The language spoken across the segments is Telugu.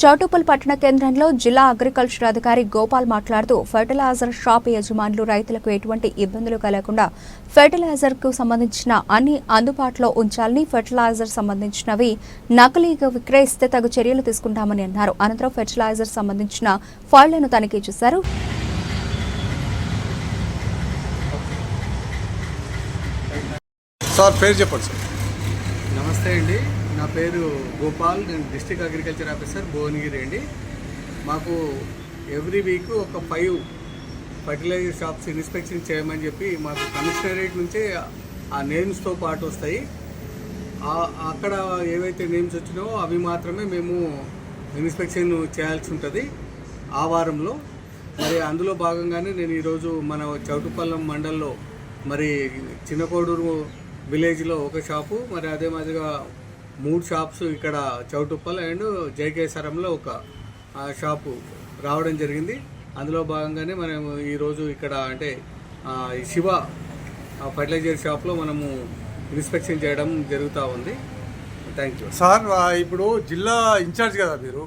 చౌటుప్పల్ పట్టణ కేంద్రంలో జిల్లా అగ్రికల్చర్ అధికారి గోపాల్ మాట్లాడుతూ ఫెర్టిలైజర్ షాప్ యజమానులు రైతులకు ఎటువంటి ఇబ్బందులు కలగకుండా ఫెర్టిలైజర్కు సంబంధించిన అన్ని అందుబాటులో ఉంచాలని ఫెర్టిలైజర్ సంబంధించినవి నకిలీగా విక్రయిస్తే తగు చర్యలు తీసుకుంటామని అన్నారు. అనంతరం ఫెర్టిలైజర్ సంబంధించిన ఫైళ్ళను తనిఖీ చేశారు. సార్ పేరు చెప్పండి సార్. నమస్తే అండి. నా పేరు గోపాల్ నేను డిస్ట్రిక్ట్ అగ్రికల్చర్ ఆఫీసర్ భువనగిరి అండి. మాకు ఎవ్రీ వీక్ ఒక ఫైవ్ ఫర్టిలైజర్ షాప్స్ ఇన్స్పెక్షన్ చేయమని చెప్పి మాకు కమిషనరేట్ నుంచే ఆ నేమ్స్తో పాటు వస్తాయి. అక్కడ ఏవైతే నేమ్స్ వచ్చినాయో అవి మాత్రమే మేము ఇన్స్పెక్షన్ చేయాల్సి ఉంటుంది ఆ వారంలో. మరి అందులో భాగంగానే నేను ఈరోజు మన చౌటుపల్లం మండల్లో మరి చిన్నకోడూరు విలేజ్లో ఒక షాపు మరి అదే మాదిరిగా మూడు షాప్స్ ఇక్కడ చౌటుప్పల్ అండ్ జయకేశ్వరంలో ఒక షాపు రావడం జరిగింది. అందులో భాగంగానే మనం ఈరోజు ఇక్కడ అంటే ఈ శివ ఫర్టిలైజర్ షాప్లో మనము ఇన్స్పెక్షన్ చేయడం జరుగుతూ ఉంది. Thank you. సార్ ఇప్పుడు జిల్లా ఇన్ఛార్జ్ కదా మీరు?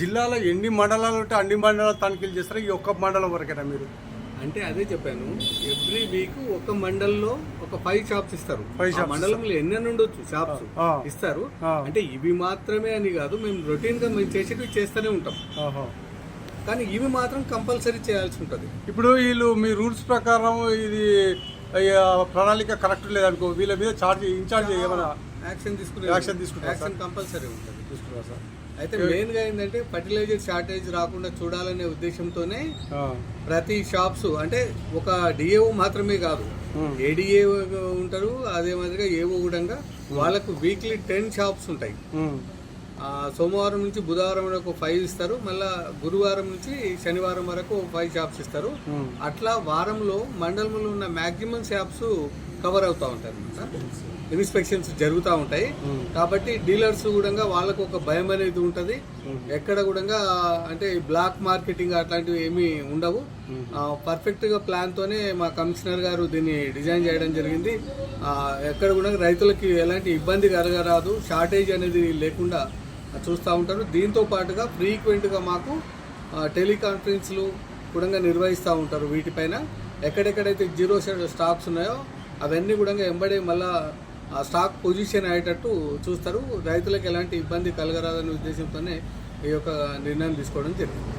జిల్లాలో ఎన్ని మండలాలు ఉంటే అన్ని మండలాలు తనిఖీలు చేస్తారా? ఈ ఒక్క మండలం వరకేనా మీరు? అంటే అదే చెప్పాను ఎవ్రీ వీక్ ఒక మండల్లో ఒక ఫైవ్ షాప్స్ ఇస్తారు. Shops మండలంలో ఎన్ని ఉండొచ్చు షాప్స్. ఇస్తారు. అంటే ఇవి మాత్రమే అని కాదు మేము రొటీన్గా మేము చేసేటివి చేస్తూనే ఉంటాం. కానీ ఇవి మాత్రం కంపల్సరీ చేయాల్సి ఉంటుంది. ఇప్పుడు వీళ్ళు మీ రూల్స్ ప్రకారం ఇది ప్రణాళిక కరెక్ట్ లేదనుకో వీళ్ళ మీద చార్జ్ ఇన్ఛార్జ్ ఏమైనా యాక్షన్ తీసుకునే Action తీసుకుంటారా, యాక్షన్ కంపల్సరీ ఉంటుంది. తీసుకున్నారా సార్? అయితే మెయిన్గా ఏంటంటే ఫర్టిలైజర్ షార్టేజ్ రాకుండా చూడాలనే ఉద్దేశంతోనే. ప్రతి షాప్స్ అంటే ఒక డిఏఓ మాత్రమే కాదు. ఏడిఏ ఉంటారు అదే మాదిరిగా ఏవో కూడా వాళ్ళకు వీక్లీ టెన్ షాప్స్ ఉంటాయి సోమవారం నుంచి బుధవారం వరకు ఫైవ్ ఇస్తారు మళ్ళా గురువారం నుంచి శనివారం వరకు ఫైవ్ షాప్స్ ఇస్తారు. అట్లా వారంలో మండలంలో ఉన్న మాక్సిమం షాప్స్ కవర్ అవుతూ ఉంటాయి అన్నమాట. ఇన్స్పెక్షన్స్ జరుగుతూ ఉంటాయి. కాబట్టి డీలర్స్ కూడా వాళ్ళకు ఒక భయం అనేది ఉంటుంది. ఎక్కడ కూడా అంటే బ్లాక్ మార్కెటింగ్ అట్లాంటివి ఏమీ ఉండవు. పర్ఫెక్ట్గా ప్లాన్ తోనే మా కమిషనర్ గారు దీన్ని డిజైన్ చేయడం జరిగింది. ఎక్కడ కూడా రైతులకి ఎలాంటి ఇబ్బంది కలగరాదు. షార్టేజ్ అనేది లేకుండా చూస్తూ ఉంటారు. దీంతో పాటుగా ఫ్రీక్వెంట్గా మాకు టెలికాన్ఫరెన్స్లు కూడా నిర్వహిస్తూ ఉంటారు వీటిపైన. ఎక్కడెక్కడైతే జీరో స్టాక్స్ ఉన్నాయో అవన్నీ కూడా ఎంబడే మళ్ళా స్టాక్ పొజిషన్ అయ్యేటట్టు చూస్తారు. రైతులకు ఎలాంటి ఇబ్బంది కలగరాదనే ఉద్దేశంతోనే ఈ యొక్క నిర్ణయం తీసుకోవడం జరిగింది.